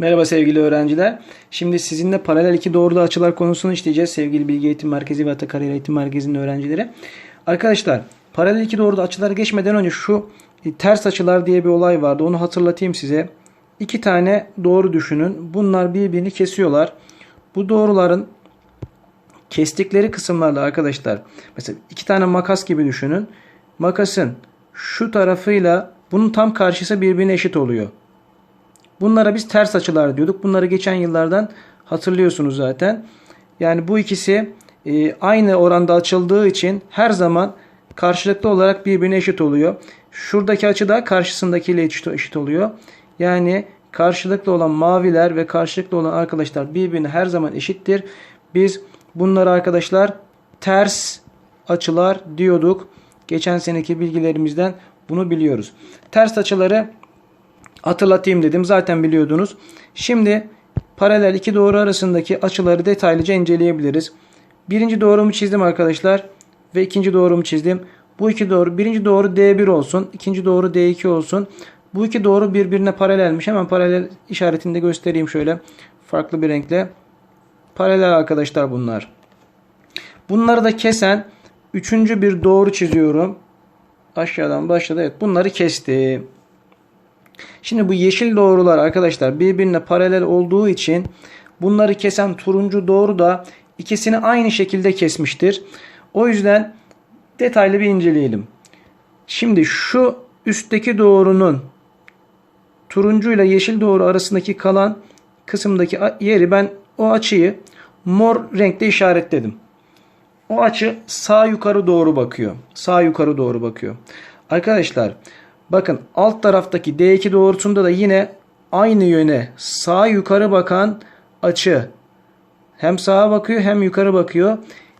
Merhaba sevgili öğrenciler. Şimdi sizinle paralel iki doğrulu açılar konusunu işleyeceğiz sevgili Bilgi Eğitim Merkezi ve Atakariyer Eğitim Merkezi'nin öğrencileri. Arkadaşlar paralel iki doğrulu açılara geçmeden önce şu e, ters açılar diye bir olay vardı. Onu hatırlatayım size. İki tane doğru düşünün. Bunlar birbirini kesiyorlar. Bu doğruların kestikleri kısımlarda arkadaşlar mesela iki tane makas gibi düşünün. Makasın şu tarafıyla bunun tam karşısı birbirine eşit oluyor. Bunlara biz ters açılar diyorduk. Bunları geçen yıllardan hatırlıyorsunuz zaten. Yani bu ikisi e, aynı oranda açıldığı için her zaman karşılıklı olarak birbirine eşit oluyor. Şuradaki açı da karşısındakiyle eşit, eşit oluyor. Yani karşılıklı olan maviler ve karşılıklı olan arkadaşlar birbirine her zaman eşittir. Biz bunları arkadaşlar ters açılar diyorduk. Geçen seneki bilgilerimizden bunu biliyoruz. Ters açıları hatırlatayım dedim. Zaten biliyordunuz. Şimdi paralel iki doğru arasındaki açıları detaylıca inceleyebiliriz. Birinci doğrumu çizdim arkadaşlar. Ve ikinci doğrumu çizdim. Bu iki doğru. Birinci doğru D1 olsun. ikinci doğru D2 olsun. Bu iki doğru birbirine paralelmiş. Hemen paralel işaretini de göstereyim şöyle. Farklı bir renkle. Paralel arkadaşlar bunlar. Bunları da kesen üçüncü bir doğru çiziyorum. Aşağıdan başladı. Evet bunları kestim. Şimdi bu yeşil doğrular arkadaşlar birbirine paralel olduğu için bunları kesen turuncu doğru da ikisini aynı şekilde kesmiştir. O yüzden detaylı bir inceleyelim. Şimdi şu üstteki doğrunun turuncu ile yeşil doğru arasındaki kalan kısımdaki yeri ben o açıyı mor renkte işaretledim. O açı sağ yukarı doğru bakıyor. Sağ yukarı doğru bakıyor. Arkadaşlar bakın alt taraftaki D2 doğrusunda da yine aynı yöne sağ yukarı bakan açı hem sağa bakıyor hem yukarı bakıyor.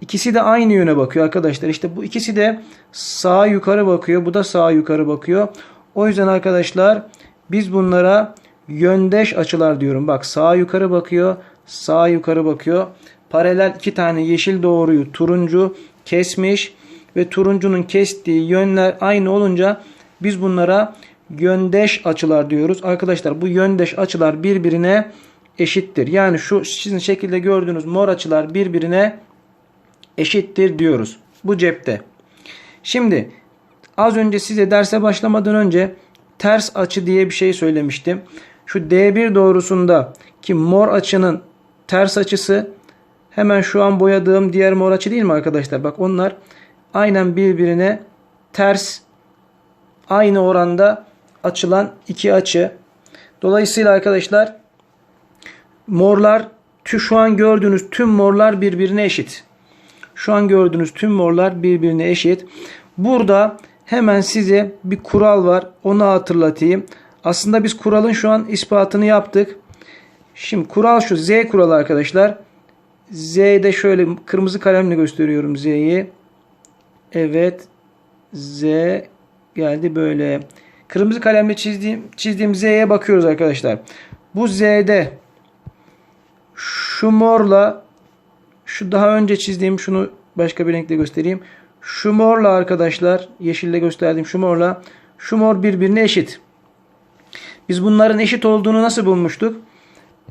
İkisi de aynı yöne bakıyor arkadaşlar. İşte bu ikisi de sağ yukarı bakıyor. Bu da sağ yukarı bakıyor. O yüzden arkadaşlar biz bunlara yöndeş açılar diyorum. Bak sağ yukarı bakıyor. Sağ yukarı bakıyor. Paralel iki tane yeşil doğruyu turuncu kesmiş ve turuncunun kestiği yönler aynı olunca biz bunlara yöndeş açılar diyoruz. Arkadaşlar bu yöndeş açılar birbirine eşittir. Yani şu sizin şekilde gördüğünüz mor açılar birbirine eşittir diyoruz. Bu cepte. Şimdi az önce size derse başlamadan önce ters açı diye bir şey söylemiştim. Şu D1 doğrusunda ki mor açının ters açısı hemen şu an boyadığım diğer mor açı değil mi arkadaşlar? Bak onlar aynen birbirine ters aynı oranda açılan iki açı. Dolayısıyla arkadaşlar morlar şu an gördüğünüz tüm morlar birbirine eşit. Şu an gördüğünüz tüm morlar birbirine eşit. Burada hemen size bir kural var. Onu hatırlatayım. Aslında biz kuralın şu an ispatını yaptık. Şimdi kural şu. Z kuralı arkadaşlar. Z'de şöyle kırmızı kalemle gösteriyorum Z'yi. Evet. Z geldi böyle. Kırmızı kalemle çizdiğim, çizdiğim Z'ye bakıyoruz arkadaşlar. Bu Z'de şu morla şu daha önce çizdiğim şunu başka bir renkle göstereyim. Şu morla arkadaşlar yeşille gösterdiğim şu morla şu mor birbirine eşit. Biz bunların eşit olduğunu nasıl bulmuştuk?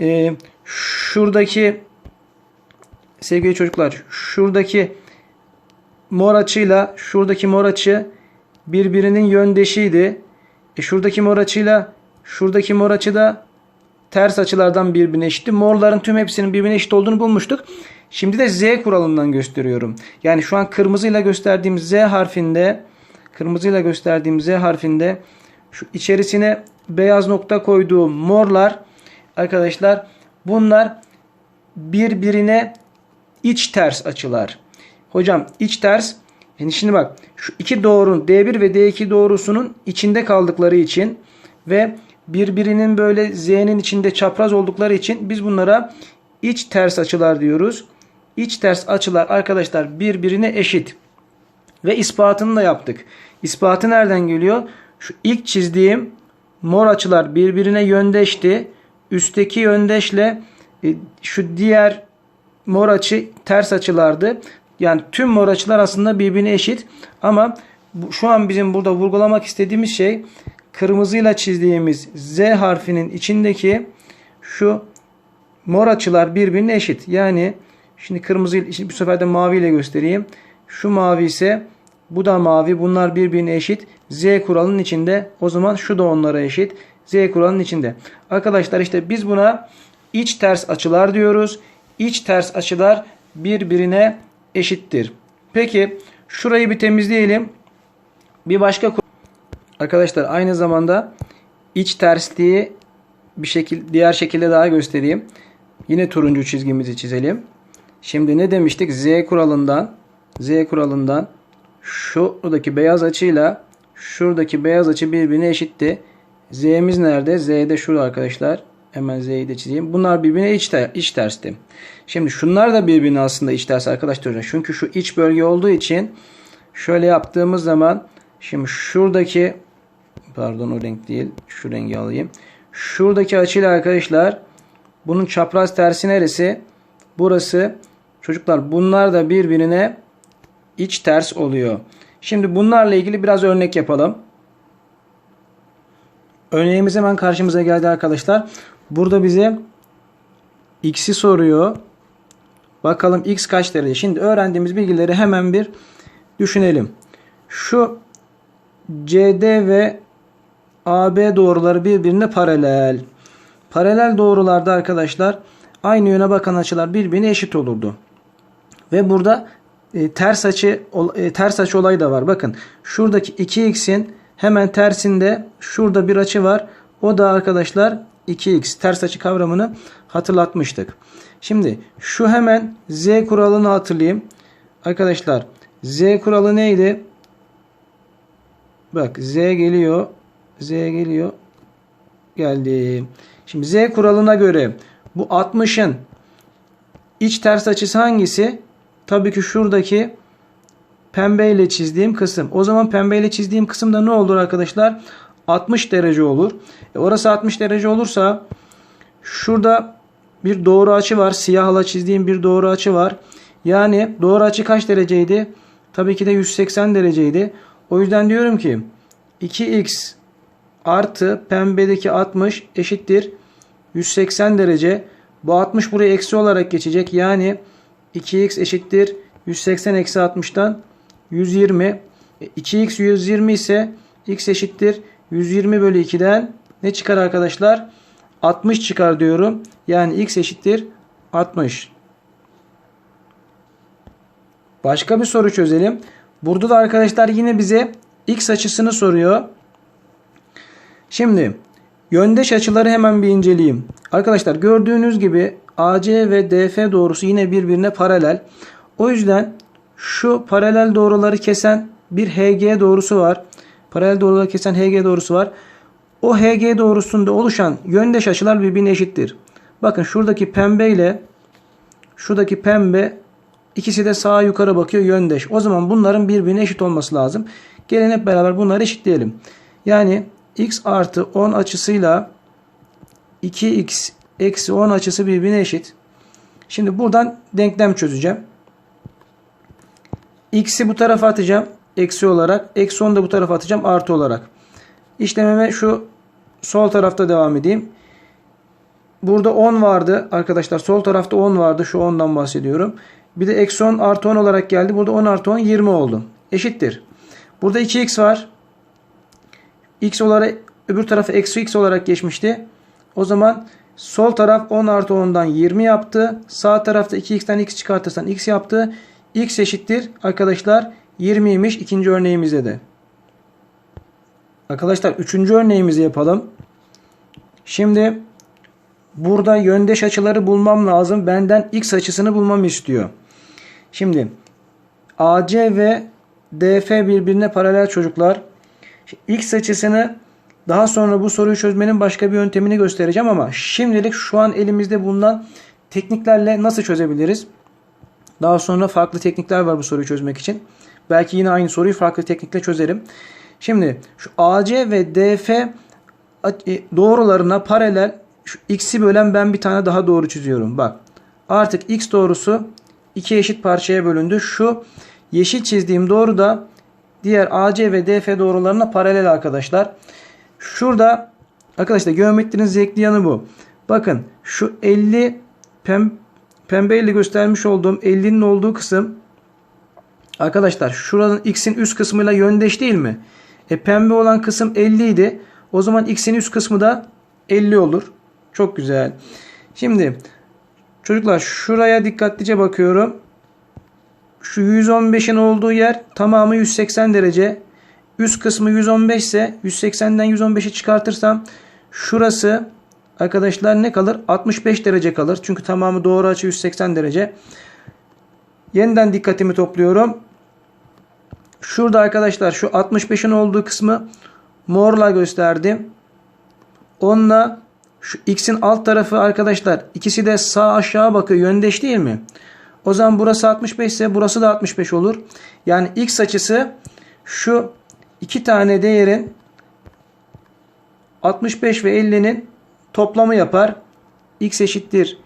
Ee, şuradaki sevgili çocuklar şuradaki mor açıyla şuradaki mor açı birbirinin yöndeşiydi. E şuradaki mor açıyla şuradaki mor açı da ters açılardan birbirine eşitti. Morların tüm hepsinin birbirine eşit olduğunu bulmuştuk. Şimdi de Z kuralından gösteriyorum. Yani şu an kırmızıyla gösterdiğim Z harfinde kırmızıyla gösterdiğim Z harfinde şu içerisine beyaz nokta koyduğum morlar arkadaşlar bunlar birbirine iç ters açılar. Hocam iç ters yani şimdi bak şu iki doğrunun D1 ve D2 doğrusunun içinde kaldıkları için ve birbirinin böyle Z'nin içinde çapraz oldukları için biz bunlara iç ters açılar diyoruz. İç ters açılar arkadaşlar birbirine eşit. Ve ispatını da yaptık. İspatı nereden geliyor? Şu ilk çizdiğim mor açılar birbirine yöndeşti. Üstteki yöndeşle e, şu diğer mor açı ters açılardı. Yani tüm mor açılar aslında birbirine eşit. Ama şu an bizim burada vurgulamak istediğimiz şey kırmızıyla çizdiğimiz Z harfinin içindeki şu mor açılar birbirine eşit. Yani şimdi kırmızı şimdi bu sefer de mavi ile göstereyim. Şu mavi ise bu da mavi. Bunlar birbirine eşit. Z kuralının içinde. O zaman şu da onlara eşit. Z kuralının içinde. Arkadaşlar işte biz buna iç ters açılar diyoruz. İç ters açılar birbirine eşittir. Peki şurayı bir temizleyelim. Bir başka Arkadaşlar aynı zamanda iç tersliği bir şekil diğer şekilde daha göstereyim. Yine turuncu çizgimizi çizelim. Şimdi ne demiştik? Z kuralından Z kuralından şuradaki beyaz açıyla şuradaki beyaz açı birbirine eşitti. Z'miz nerede? Z'de şurada arkadaşlar. Hemen Z'yi de çizeyim. Bunlar birbirine iç, ter, iç tersti. Şimdi şunlar da birbirine aslında iç ters arkadaşlar. Çünkü şu iç bölge olduğu için şöyle yaptığımız zaman şimdi şuradaki pardon o renk değil. Şu rengi alayım. Şuradaki açıyla arkadaşlar bunun çapraz tersi neresi? Burası. Çocuklar bunlar da birbirine iç ters oluyor. Şimdi bunlarla ilgili biraz örnek yapalım. Örneğimiz hemen karşımıza geldi arkadaşlar. Burada bize x'i soruyor. Bakalım x kaç derece? Şimdi öğrendiğimiz bilgileri hemen bir düşünelim. Şu CD ve AB doğruları birbirine paralel. Paralel doğrularda arkadaşlar aynı yöne bakan açılar birbirine eşit olurdu. Ve burada e, ters açı e, ters açı olayı da var. Bakın şuradaki 2x'in hemen tersinde şurada bir açı var. O da arkadaşlar 2x ters açı kavramını hatırlatmıştık. Şimdi şu hemen z kuralını hatırlayayım. Arkadaşlar z kuralı neydi? Bak z geliyor. Z geliyor. Geldi. Şimdi z kuralına göre bu 60'ın iç ters açısı hangisi? Tabii ki şuradaki pembeyle çizdiğim kısım. O zaman pembeyle çizdiğim kısımda ne olur arkadaşlar? 60 derece olur. E orası 60 derece olursa şurada bir doğru açı var. Siyahla çizdiğim bir doğru açı var. Yani doğru açı kaç dereceydi? Tabii ki de 180 dereceydi. O yüzden diyorum ki 2x artı pembedeki 60 eşittir 180 derece. Bu 60 buraya eksi olarak geçecek. Yani 2x eşittir 180 eksi 60'tan 120. 2x 120 ise x eşittir 120 bölü 2'den ne çıkar arkadaşlar? 60 çıkar diyorum. Yani x eşittir 60. Başka bir soru çözelim. Burada da arkadaşlar yine bize x açısını soruyor. Şimdi yöndeş açıları hemen bir inceleyeyim. Arkadaşlar gördüğünüz gibi AC ve DF doğrusu yine birbirine paralel. O yüzden şu paralel doğruları kesen bir HG doğrusu var. Paralel doğruları kesen HG doğrusu var. O HG doğrusunda oluşan yöndeş açılar birbirine eşittir. Bakın şuradaki pembe ile şuradaki pembe ikisi de sağa yukarı bakıyor yöndeş. O zaman bunların birbirine eşit olması lazım. Gelin hep beraber bunları eşitleyelim. Yani x artı 10 açısıyla 2x eksi 10 açısı birbirine eşit. Şimdi buradan denklem çözeceğim. x'i bu tarafa atacağım. Eksi olarak. Eksi 10 da bu tarafa atacağım. Artı olarak. İşlememe şu sol tarafta devam edeyim. Burada 10 vardı. Arkadaşlar sol tarafta 10 vardı. Şu 10'dan bahsediyorum. Bir de eksi 10 artı 10 olarak geldi. Burada 10 artı 10 20 oldu. Eşittir. Burada 2x var. x olarak öbür tarafa eksi x olarak geçmişti. O zaman sol taraf 10 artı 10'dan 20 yaptı. Sağ tarafta 2x'ten x çıkartırsan x yaptı. x eşittir arkadaşlar 20'ymiş ikinci örneğimizde de. Arkadaşlar üçüncü örneğimizi yapalım. Şimdi burada yöndeş açıları bulmam lazım. Benden x açısını bulmamı istiyor. Şimdi AC ve DF birbirine paralel çocuklar. X açısını daha sonra bu soruyu çözmenin başka bir yöntemini göstereceğim ama şimdilik şu an elimizde bulunan tekniklerle nasıl çözebiliriz? Daha sonra farklı teknikler var bu soruyu çözmek için. Belki yine aynı soruyu farklı teknikle çözerim. Şimdi şu AC ve DF e, doğrularına paralel şu x'i bölen ben bir tane daha doğru çiziyorum. Bak artık x doğrusu iki eşit parçaya bölündü. Şu yeşil çizdiğim doğru da diğer AC ve DF doğrularına paralel arkadaşlar. Şurada arkadaşlar geometrinin zevkli yanı bu. Bakın şu 50 pem, pembeyle göstermiş olduğum 50'nin olduğu kısım arkadaşlar şuranın x'in üst kısmıyla yöndeş değil mi? E pembe olan kısım 50 idi. O zaman x'in üst kısmı da 50 olur. Çok güzel. Şimdi çocuklar şuraya dikkatlice bakıyorum. Şu 115'in olduğu yer tamamı 180 derece. Üst kısmı 115 ise 180'den 115'i çıkartırsam şurası arkadaşlar ne kalır? 65 derece kalır. Çünkü tamamı doğru açı 180 derece. Yeniden dikkatimi topluyorum. Şurada arkadaşlar şu 65'in olduğu kısmı morla gösterdim. Onunla şu x'in alt tarafı arkadaşlar ikisi de sağ aşağı bakıyor. Yöndeş değil mi? O zaman burası 65 ise burası da 65 olur. Yani x açısı şu iki tane değerin 65 ve 50'nin toplamı yapar. x eşittir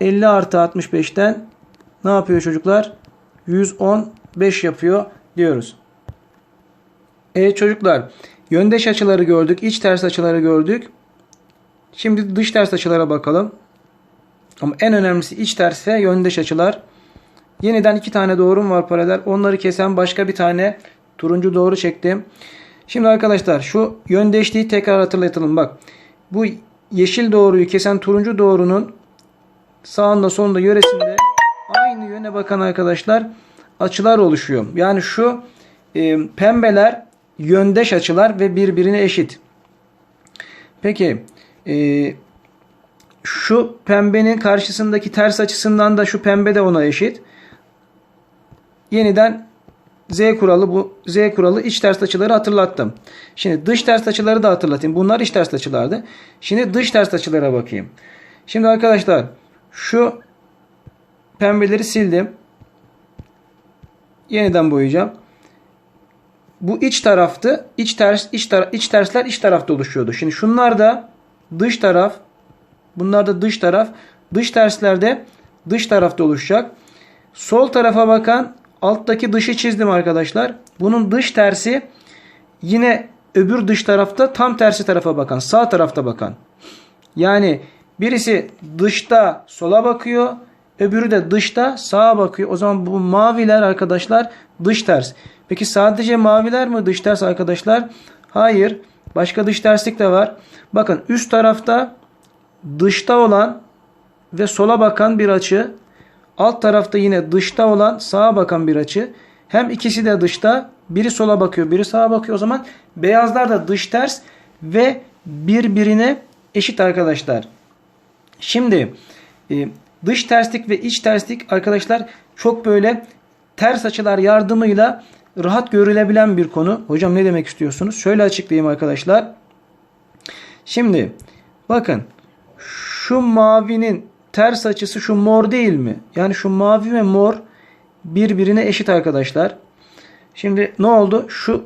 50 artı 65'ten ne yapıyor çocuklar? 115 yapıyor diyoruz. Evet çocuklar yöndeş açıları gördük. iç ters açıları gördük. Şimdi dış ters açılara bakalım. Ama en önemlisi iç ters ve yöndeş açılar. Yeniden iki tane doğrum var paralel. Onları kesen başka bir tane turuncu doğru çektim. Şimdi arkadaşlar şu yöndeşliği tekrar hatırlatalım. Bak bu yeşil doğruyu kesen turuncu doğrunun sağında solunda yöresinde aynı yöne bakan arkadaşlar açılar oluşuyor. Yani şu e, pembeler yöndeş açılar ve birbirine eşit. Peki e, şu pembenin karşısındaki ters açısından da şu pembe de ona eşit. Yeniden Z kuralı bu Z kuralı iç ters açıları hatırlattım. Şimdi dış ters açıları da hatırlatayım. Bunlar iç ters açılardı. Şimdi dış ters açılara bakayım. Şimdi arkadaşlar şu pembeleri sildim. Yeniden boyayacağım. Bu iç taraftı. İç ters iç, tara iç tersler iç tarafta oluşuyordu. Şimdi şunlar da dış taraf. Bunlar da dış taraf. Dış terslerde dış tarafta oluşacak. Sol tarafa bakan alttaki dışı çizdim arkadaşlar. Bunun dış tersi yine öbür dış tarafta tam tersi tarafa bakan. Sağ tarafta bakan. Yani birisi dışta sola bakıyor. Öbürü de dışta sağa bakıyor. O zaman bu maviler arkadaşlar dış ters. Peki sadece maviler mi dış ters arkadaşlar? Hayır. Başka dış terslik de var. Bakın üst tarafta dışta olan ve sola bakan bir açı. Alt tarafta yine dışta olan sağa bakan bir açı. Hem ikisi de dışta. Biri sola bakıyor, biri sağa bakıyor. O zaman beyazlar da dış ters ve birbirine eşit arkadaşlar. Şimdi e, dış terslik ve iç terslik arkadaşlar çok böyle ters açılar yardımıyla rahat görülebilen bir konu. Hocam ne demek istiyorsunuz? Şöyle açıklayayım arkadaşlar. Şimdi bakın şu mavinin ters açısı şu mor değil mi? Yani şu mavi ve mor birbirine eşit arkadaşlar. Şimdi ne oldu? Şu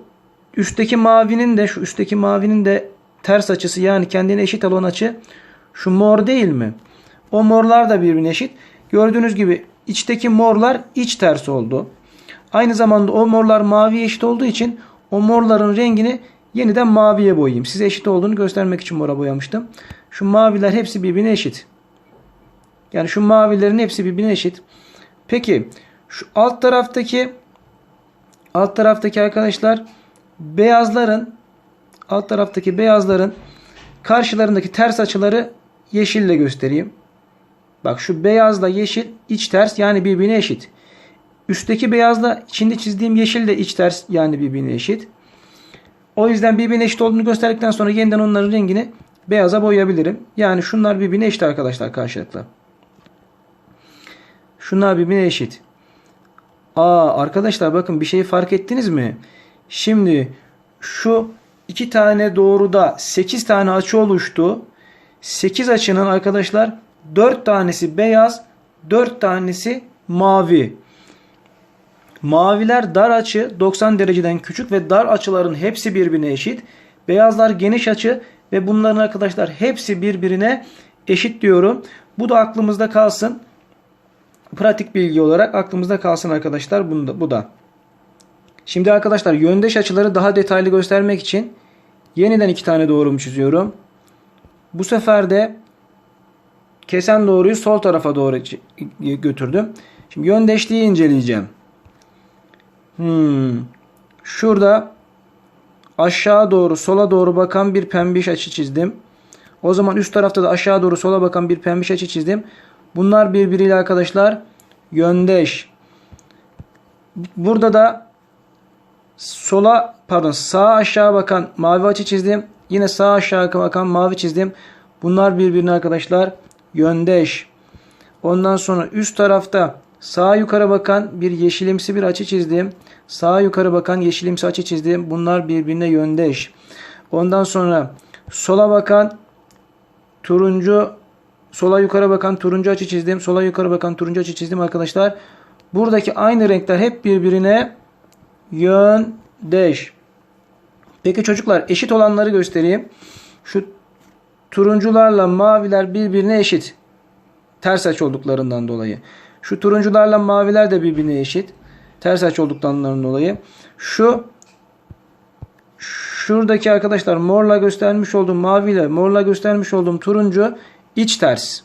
üstteki mavinin de şu üstteki mavinin de ters açısı yani kendine eşit olan açı şu mor değil mi? O morlar da birbirine eşit. Gördüğünüz gibi içteki morlar iç ters oldu. Aynı zamanda o morlar maviye eşit olduğu için o morların rengini yeniden maviye boyayayım. Size eşit olduğunu göstermek için mora boyamıştım. Şu maviler hepsi birbirine eşit. Yani şu mavilerin hepsi birbirine eşit. Peki şu alt taraftaki alt taraftaki arkadaşlar beyazların alt taraftaki beyazların karşılarındaki ters açıları yeşille göstereyim. Bak şu beyazla yeşil iç ters yani birbirine eşit. Üstteki beyazla içinde çizdiğim yeşil de iç ters yani birbirine eşit. O yüzden birbirine eşit olduğunu gösterdikten sonra yeniden onların rengini beyaza boyayabilirim. Yani şunlar birbirine eşit arkadaşlar karşılıklı. Şunlar birbirine eşit. Aa arkadaşlar bakın bir şey fark ettiniz mi? Şimdi şu iki tane doğruda 8 tane açı oluştu. 8 açının arkadaşlar 4 tanesi beyaz, 4 tanesi mavi. Maviler dar açı 90 dereceden küçük ve dar açıların hepsi birbirine eşit. Beyazlar geniş açı ve bunların arkadaşlar hepsi birbirine eşit diyorum. Bu da aklımızda kalsın. Pratik bilgi olarak aklımızda kalsın arkadaşlar bunu da, bu da. Şimdi arkadaşlar yöndeş açıları daha detaylı göstermek için yeniden iki tane doğrumu çiziyorum. Bu sefer de kesen doğruyu sol tarafa doğru götürdüm. Şimdi yöndeşliği inceleyeceğim. Hmm. Şurada aşağı doğru sola doğru bakan bir pembiş açı çizdim. O zaman üst tarafta da aşağı doğru sola bakan bir pembiş açı çizdim. Bunlar birbiriyle arkadaşlar yöndeş. Burada da sola pardon sağa aşağı bakan mavi açı çizdim. Yine sağa aşağı bakan mavi çizdim. Bunlar birbirine arkadaşlar yöndeş. Ondan sonra üst tarafta sağa yukarı bakan bir yeşilimsi bir açı çizdim. Sağa yukarı bakan yeşilimsi açı çizdim. Bunlar birbirine yöndeş. Ondan sonra sola bakan turuncu sola yukarı bakan turuncu açı çizdim. Sola yukarı bakan turuncu açı çizdim arkadaşlar. Buradaki aynı renkler hep birbirine yöndeş. Peki çocuklar eşit olanları göstereyim. Şu turuncularla maviler birbirine eşit. Ters açı olduklarından dolayı. Şu turuncularla maviler de birbirine eşit. Ters açı olduklarından dolayı. Şu şuradaki arkadaşlar morla göstermiş olduğum maviyle morla göstermiş olduğum turuncu iç ters.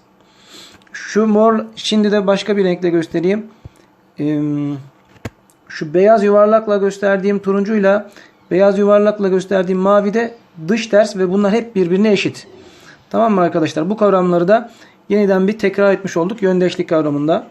Şu mor şimdi de başka bir renkle göstereyim. Şu beyaz yuvarlakla gösterdiğim turuncuyla beyaz yuvarlakla gösterdiğim mavi de dış ters ve bunlar hep birbirine eşit. Tamam mı arkadaşlar? Bu kavramları da yeniden bir tekrar etmiş olduk yöndeşlik kavramında.